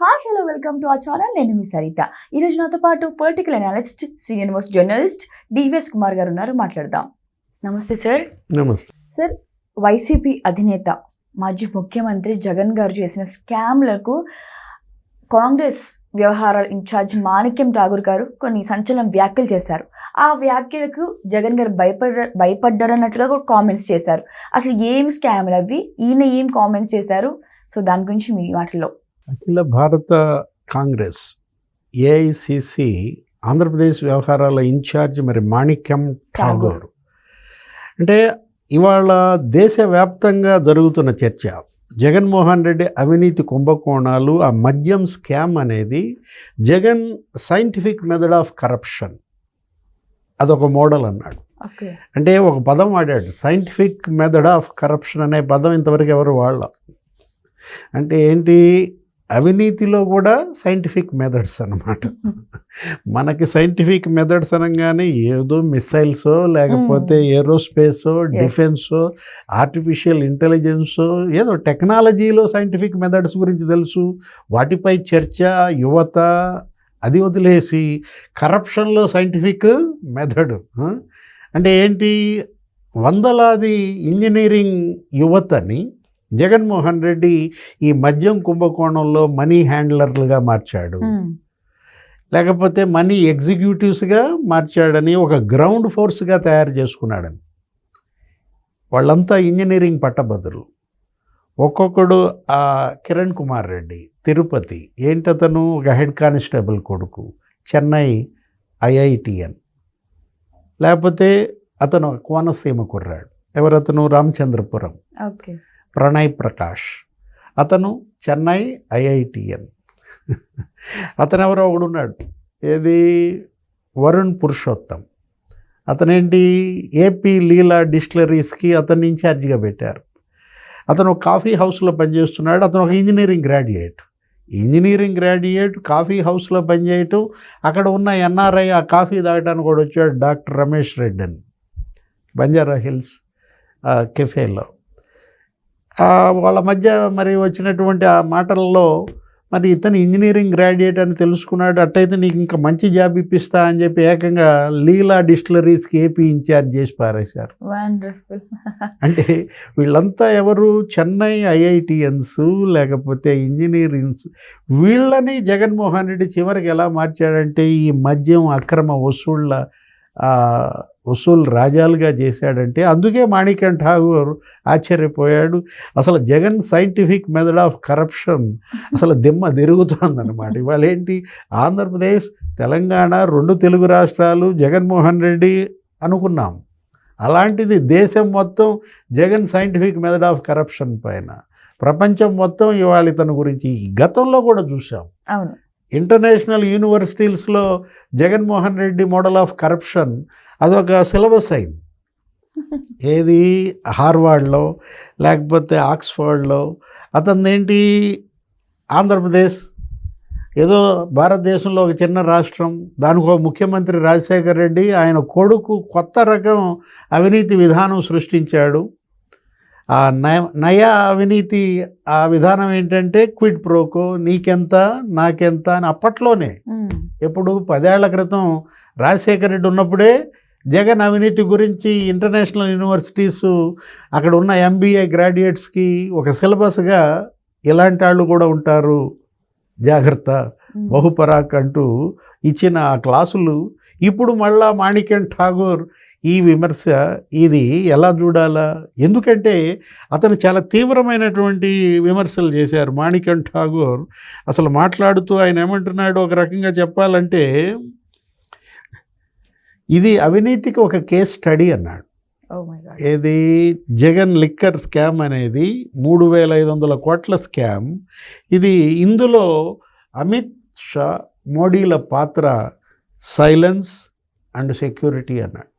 Hi hello welcome to our channel నేను మీ సరిత. ఈ రోజు నాతో పాటు political analyst senior most journalist DVS Kumar garu ఉన్నారు. మాట్లాడదాం. నమస్తే సార్ నమస్తే. సార్ వైసీపీ అధినేత మాజీ ముఖ్యమంత్రి జగన్ గారు చేసిన స్కామ్లకు కాంగ్రెస్ వ్యవహారాల ఇన్ఛార్జ్ మాణిక్యం ఠాగూర్ గారు కొన్ని సంచలన వ్యాఖ్యలు చేశారు. ఆ వ్యాఖ్యలకు జగన్ గారు భయపడ భయపడ్డారు అన్నట్లుగా కూడా కామెంట్స్ చేశారు. అసలు ఏం స్కామ్లు అవి? ఈయన ఏం కామెంట్స్ చేశారు? సో దాని గురించి మీ మాటల్లో అఖిల భారత కాంగ్రెస్ ఏఐసిసి ఆంధ్రప్రదేశ్ వ్యవహారాల ఇన్ఛార్జ్ మరి మాణిక్యం ఠాగూర్. అంటే ఇవాళ దేశవ్యాప్తంగా జరుగుతున్న చర్చ. జగన్మోహన్ రెడ్డి అవినీతి కుంభకోణాలు ఆ మద్యం స్కామ్ అనేది Jagan scientific method of corruption. అదొక మోడల్ అన్నాడు. అంటే ఒక పదం వాడాడు. సైంటిఫిక్ మెథడ్ ఆఫ్ కరప్షన్ అనే పదం ఇంతవరకు ఎవరు వాళ్ళ అంటే ఏంటి? అవినీతిలో కూడా సైంటిఫిక్ మెథడ్స్ అన్నమాట. మనకి సైంటిఫిక్ మెథడ్స్ అనగానే ఏదో మిసైల్సో లేకపోతే ఏరోస్పేసో డిఫెన్సో ఆర్టిఫిషియల్ ఇంటెలిజెన్సో ఏదో టెక్నాలజీలో సైంటిఫిక్ మెథడ్స్ గురించి తెలుసు. వాటిపై చర్చ యువత అది వదిలేసి కరప్షన్లో సైంటిఫిక్ మెథడ్. అంటే ఏంటి? వందలాది ఇంజనీరింగ్ యువతని జగన్మోహన్ రెడ్డి ఈ మద్యం కుంభకోణంలో మనీ హ్యాండ్లర్లుగా మార్చాడు. లేకపోతే మనీ ఎగ్జిక్యూటివ్స్గా మార్చాడని ఒక గ్రౌండ్ ఫోర్స్గా తయారు చేసుకున్నాడని. వాళ్ళంతా ఇంజనీరింగ్ పట్టభద్రులు. ఒక్కొక్కడు ఆ కిరణ్ కుమార్ రెడ్డి తిరుపతి ఏంటతను? ఒక హెడ్ కానిస్టేబుల్ కొడుకు చెన్నై ఐఐటిఎన్. లేకపోతే అతను కోనసీమ కుర్రాడు. ఎవరతను? రామచంద్రపురం. ఓకే. ప్రణయ్ ప్రకాష్. అతను చెన్నై ఐఐటిఎన్. అతను ఎవరో ఒకడున్నాడు. ఏది? వరుణ్ పురుషోత్తం. అతనేంటి? ఏపీ లీలా డిస్టిలరీస్కి అతన్ని ఇన్ఛార్జిగా పెట్టారు. అతను ఒక కాఫీ హౌస్లో పనిచేస్తున్నాడు. అతను ఒక engineering graduate. Engineering graduate coffee హౌస్లో పనిచేయటం అక్కడ ఉన్న ఎన్ఆర్ఐ ఆ కాఫీ తాగడానికి కూడా వచ్చాడు డాక్టర్ రమేష్ రెడ్డి అని బంజారా హిల్స్ కెఫేలో. వాళ్ళ మధ్య మరి వచ్చినటువంటి ఆ మాటల్లో మరి ఇతను ఇంజనీరింగ్ గ్రాడ్యుయేట్ అని తెలుసుకున్నాడు. అట్టయితే నీకు ఇంకా మంచి జాబ్ ఇప్పిస్తా అని చెప్పి ఏకంగా లీలా డిస్టిలరీస్కి ఏపీ ఇన్ఛార్జ్ చేసి పారేశారు. అంటే వీళ్ళంతా ఎవరు? చెన్నై ఐఐటిఎన్స్ లేకపోతే ఇంజనీరింగ్స్. వీళ్ళని జగన్మోహన్ రెడ్డి చివరికి ఎలా మార్చాడంటే ఈ మద్యం అక్రమ వసూళ్ళ వసూలు రాజాలుగా చేశాడంటే అందుకే మాణిక్యం ఠాగూర్ ఆశ్చర్యపోయాడు. అసలు Jagan scientific method of corruption అసలు దిమ్మ తిరుగుతుందన్నమాట. ఇవాళ ఏంటి? ఆంధ్రప్రదేశ్ తెలంగాణ రెండు తెలుగు రాష్ట్రాలు జగన్మోహన్ రెడ్డి అనుకున్నాం. అలాంటిది దేశం మొత్తం Jagan scientific method of corruption పైన. ప్రపంచం మొత్తం ఇవాళ ఇతని గురించి ఈ గతంలో కూడా చూసాం international యూనివర్సిటీస్లో Jaganmohan Reddy model of corruption అదొక సిలబస్ అయింది. ఏది? హార్వార్డ్లో లేకపోతే ఆక్స్ఫర్డ్లో. అతను ఏంటి ఆంధ్రప్రదేశ్. ఏదో భారతదేశంలో ఒక చిన్న రాష్ట్రం. దానికి ఒక ముఖ్యమంత్రి రాజశేఖర్ రెడ్డి ఆయన కొడుకు కొత్త రకం అవినీతి విధానం సృష్టించాడు. ఆ నయ నయా అవినీతి ఆ విధానం ఏంటంటే క్విడ్ ప్రోకో నీకెంత నాకెంత అని అప్పట్లోనే. ఎప్పుడు పదేళ్ళ క్రితం రాజశేఖర రెడ్డి ఉన్నప్పుడే జగన్ అవినీతి గురించి ఇంటర్నేషనల్ యూనివర్సిటీస్ అక్కడ ఉన్న ఎంబీఏ గ్రాడ్యుయేట్స్కి ఒక సిలబస్గా ఇలాంటి వాళ్ళు కూడా ఉంటారు జాగ్రత్త. బహుపరాక్ అంటూ ఇచ్చిన ఆ క్లాసులు ఇప్పుడు మళ్ళా మాణిక్యం ఠాగూర్ ఈ విమర్శ ఇది ఎలా చూడాలా? ఎందుకంటే అతను చాలా తీవ్రమైనటువంటి విమర్శలు చేశారు. మాణిక్యం ఠాగూర్ అసలు మాట్లాడుతూ ఆయన ఏమంటున్నాడు ఒక రకంగా చెప్పాలంటే ఇది అవినీతికి ఒక కేస్ స్టడీ అన్నాడు. Oh. ఏది? జగన్ లిక్కర్ స్కామ్ అనేది మూడు వేల ఐదు వందల కోట్ల స్కామ్. ఇది ఇందులో అమిత్ షా మోడీల పాత్ర సైలెన్స్ అండ్ సెక్యూరిటీ అన్నాడు.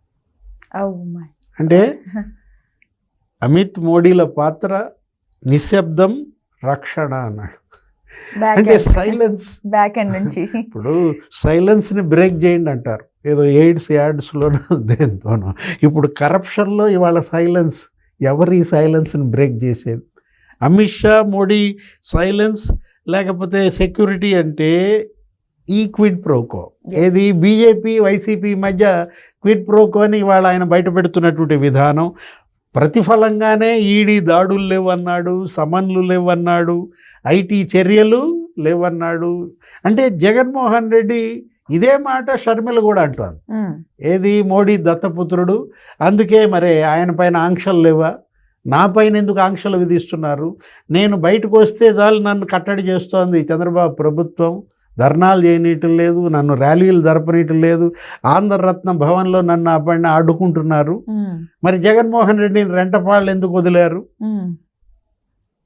అంటే అమిత్ మోడీల పాత్ర నిశ్శబ్దం రక్షణ అన్నాడు. అంటే. సైలెన్స్ బ్యాక్ ఎండ్ నుంచి. ఇప్పుడు సైలెన్స్ని బ్రేక్ చేయండి అంటారు. ఏదో ఎయిడ్స్ యాడ్స్లోనో దేంతోనో. ఇప్పుడు కరప్షన్లో ఇవాళ సైలెన్స్ ఎవరు ఈ సైలెన్స్ని బ్రేక్ చేసేది? అమిత్ షా మోడీ సైలెన్స్ లేకపోతే సెక్యూరిటీ అంటే ఈ క్విడ్ ప్రోకో. ఏది? బీజేపీ వైసీపీ మధ్య క్విడ్ ప్రోకో అని ఇవాళ ఆయన బయట పెడుతున్నటువంటి విధానం. ప్రతిఫలంగానే ఈడీ దాడులు లేవన్నాడు సమన్లు లేవన్నాడు ఐటీ చర్యలు లేవన్నాడు. అంటే జగన్మోహన్ రెడ్డి ఇదే మాట షర్మిల కూడా అంటోంది. ఏది? మోడీ దత్తపుత్రుడు. అందుకే మరి ఆయన పైన ఆంక్షలు లేవా? నా పైన ఎందుకు ఆంక్షలు విధిస్తున్నారు? నేను బయటకు వస్తే చాలు నన్ను కట్టడి చేస్తోంది చంద్రబాబు ప్రభుత్వం. ధర్నాలు చేయనీయటం లేదు నన్ను ర్యాలీలు జరపనీయటం లేదు. ఆంధ్రరత్న భవన్లో నన్ను అప్పడిన ఆడుకుంటున్నారు ఉమ్, మరి జగన్మోహన్ రెడ్డిని రెంటపాళ్ళు ఎందుకు వదిలారు?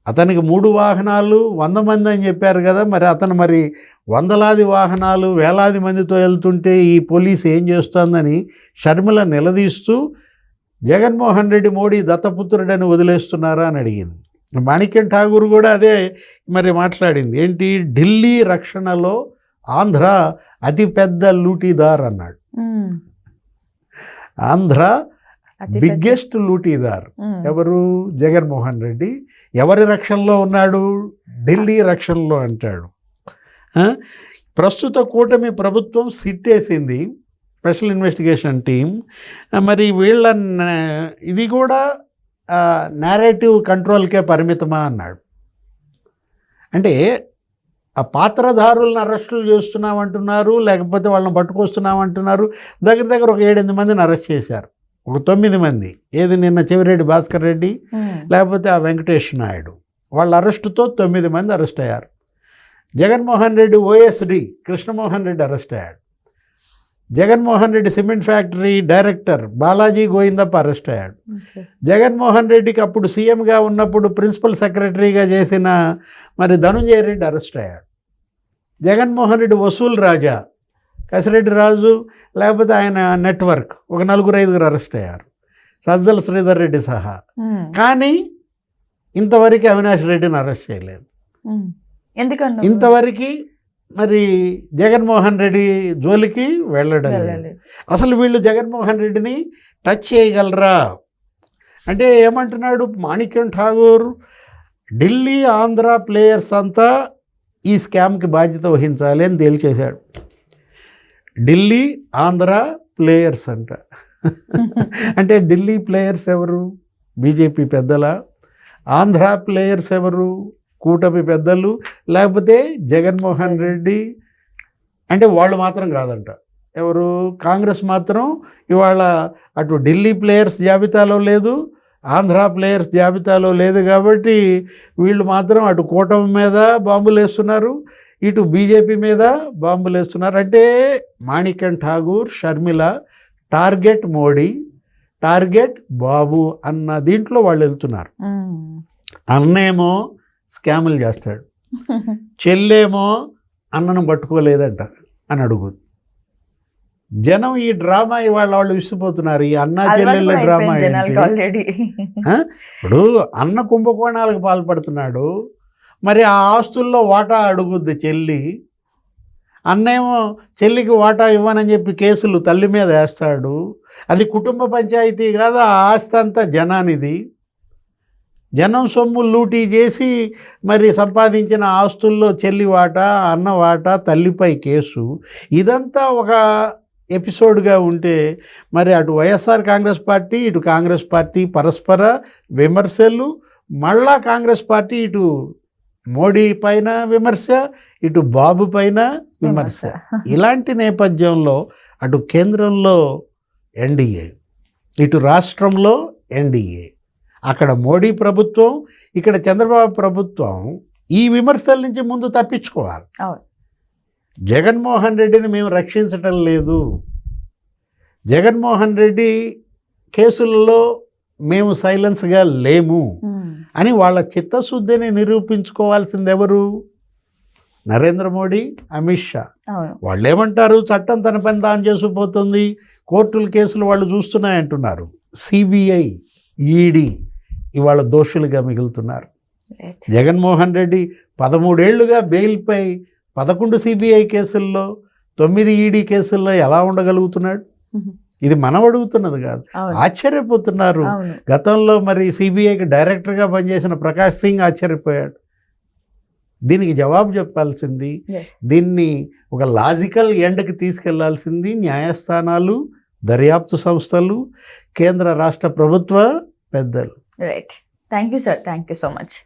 అతనికి మూడు వాహనాలు వంద మంది అని చెప్పారు కదా మరి అతను మరి వందలాది వాహనాలు వేలాది మందితో వెళ్తుంటే ఈ పోలీస్ ఏం చేస్తోందని షర్మిల నిలదీస్తూ జగన్మోహన్ రెడ్డి మోడీ దత్తపుత్రుడని వదిలేస్తున్నారా? అని అడిగింది. మాణిక్యం ఠాగూర్ కూడా అదే మరి మాట్లాడింది. ఏంటి? ఢిల్లీ రక్షణలో ఆంధ్ర అతిపెద్ద లూటీదార్ అన్నాడు. ఆంధ్ర బిగ్గెస్ట్ లూటీదార్. ఎవరు? జగన్మోహన్ రెడ్డి. ఎవరి రక్షణలో ఉన్నాడు? ఢిల్లీ రక్షణలో అంటాడు? ప్రస్తుత కూటమి ప్రభుత్వం సిట్ వేసింది స్పెషల్ ఇన్వెస్టిగేషన్ టీం మరి వీళ్ళ ఇది కూడా నేరేటివ్ కంట్రోల్కే పరిమితమా అన్నాడు. అంటే ఆ పాత్రధారులను అరెస్టులు చేస్తున్నామంటున్నారు లేకపోతే వాళ్ళని పట్టుకొస్తున్నామంటున్నారు. దగ్గర దగ్గర ఒక ఏడెనిమిది మందిని అరెస్ట్ చేశారు. ఒక తొమ్మిది మంది. ఏది నిన్న చెవిరెడ్డి భాస్కర్ రెడ్డి లేకపోతే ఆ వెంకటేష్ నాయుడు. వాళ్ళ అరెస్టుతో తొమ్మిది మంది అరెస్ట్ అయ్యారు. జగన్మోహన్ రెడ్డి ఓఎస్డి కృష్ణమోహన్ రెడ్డి అరెస్ట్ అయ్యాడు. Jaganmohan Reddy cement factory director Balaji Govindappa arrest అయ్యాడు. జగన్మోహన్ రెడ్డికి అప్పుడు సీఎంగా ఉన్నప్పుడు ప్రిన్సిపల్ సెక్రటరీగా చేసిన మరి ధనుంజయ రెడ్డి అరెస్ట్ అయ్యాడు. జగన్మోహన్ రెడ్డి వసూల్ రాజా కసిరెడ్డి రాజు లేకపోతే ఆయన నెట్వర్క్ ఒక నలుగురు ఐదుగురు అరెస్ట్ అయ్యారు. సజ్జల శ్రీధర్ రెడ్డి సహా. కానీ ఇంతవరకు అవినాష్ రెడ్డిని అరెస్ట్ చేయలేదు. ఎందుకన్నా ఇంతవరకు మరి జగన్మోహన్ రెడ్డి జోలికి వెళ్ళడం. అసలు వీళ్ళు జగన్మోహన్ రెడ్డిని టచ్ చేయగలరా? అంటే ఏమంటున్నాడు మాణిక్యం ఠాగూర్ ఢిల్లీ ఆంధ్ర ప్లేయర్స్ అంతా ఈ స్కామ్కి బాధ్యత వహించాలి అని తేల్చేశాడు. ఢిల్లీ ఆంధ్ర ప్లేయర్స్ అంట. అంటే ఢిల్లీ ప్లేయర్స్ ఎవరు? బీజేపీ పెద్దల? ఆంధ్ర ప్లేయర్స్ ఎవరు? కూటమి పెద్దలు లేకపోతే జగన్మోహన్ రెడ్డి. అంటే వాళ్ళు మాత్రం కాదంట. ఎవరు? కాంగ్రెస్ మాత్రం ఇవాళ అటు ఢిల్లీ ప్లేయర్స్ జాబితాలో లేదు ఆంధ్ర ప్లేయర్స్ జాబితాలో లేదు కాబట్టి వీళ్ళు మాత్రం అటు కూటమి మీద బాంబులు వేస్తున్నారు ఇటు బీజేపీ మీద బాంబులు వేస్తున్నారు. అంటే మాణిక్యం ఠాగూర్ షర్మిల టార్గెట్ మోడీ టార్గెట్ బాబు అన్న దీంట్లో వాళ్ళు వెళ్తున్నారు. అన్నేమో స్కాములు చేస్తాడు. చెల్లేమో అన్నను పట్టుకోలేదంట అని అడుగు జనం ఈ డ్రామా ఇవాళ వాళ్ళు విసిపోతున్నారు ఈ అన్న చెల్లెళ్ళ డ్రామా? ఇప్పుడు అన్న కుంభకోణాలకు పాల్పడుతున్నాడు. మరి ఆ ఆస్తుల్లో వాటా అడుగుద్ది చెల్లి. అన్నేమో చెల్లికి వాటా ఇవ్వనని చెప్పి కేసులు తల్లి మీద వేస్తాడు. అది కుటుంబ పంచాయతీ కాదు ఆ ఆస్తి అంతా జనానిది. జనం సొమ్ము లూటీ చేసి మరి సంపాదించిన ఆస్తుల్లో చెల్లి వాటా అన్న వాటా తల్లిపై కేసు. ఇదంతా ఒక ఎపిసోడ్గా ఉంటే మరి అటు వైఎస్ఆర్ కాంగ్రెస్ పార్టీ ఇటు కాంగ్రెస్ పార్టీ పరస్పర విమర్శలు మళ్ళా కాంగ్రెస్ పార్టీ ఇటు మోడీ పైన విమర్శ ఇటు బాబు పైన విమర్శ. ఇలాంటి నేపథ్యంలో అటు కేంద్రంలో ఎన్డీఏ ఇటు రాష్ట్రంలో ఎన్డీఏ అక్కడ మోడీ ప్రభుత్వం ఇక్కడ చంద్రబాబు ప్రభుత్వం ఈ విమర్శల నుంచి ముందు తప్పించుకోవాలి. జగన్మోహన్ రెడ్డిని మేము రక్షించటం లేదు. జగన్మోహన్ రెడ్డి కేసులలో మేము సైలెన్స్గా లేము. అని వాళ్ళ చిత్తశుద్ధిని నిరూపించుకోవాల్సింది ఎవరు నరేంద్ర మోడీ అమిత్ షా. వాళ్ళు ఏమంటారు చట్టం తన పని తాను చేసుకుపోతుంది. కోర్టుల కేసులు వాళ్ళు చూస్తున్నాయంటున్నారు. సిబిఐ ఈడీ ఇవాళ దోషులుగా మిగులుతున్నారు. జగన్మోహన్ రెడ్డి పదమూడేళ్ళుగా బెయిల్పై పదకొండు సిబిఐ కేసుల్లో తొమ్మిది ఈడీ కేసుల్లో ఎలా ఉండగలుగుతున్నాడు. ఇది మనం అడుగుతున్నది కాదు. ఆశ్చర్యపోతున్నారు. గతంలో మరి సిబిఐకి డైరెక్టర్గా పనిచేసిన ప్రకాష్ సింగ్ ఆశ్చర్యపోయాడు. దీనికి జవాబు చెప్పాల్సింది దీన్ని ఒక లాజికల్ ఎండ్కి తీసుకెళ్ళాల్సింది న్యాయస్థానాలు దర్యాప్తు సంస్థలు కేంద్ర రాష్ట్ర ప్రభుత్వ పెద్దలు. Right. Thank you, sir. Thank you so much.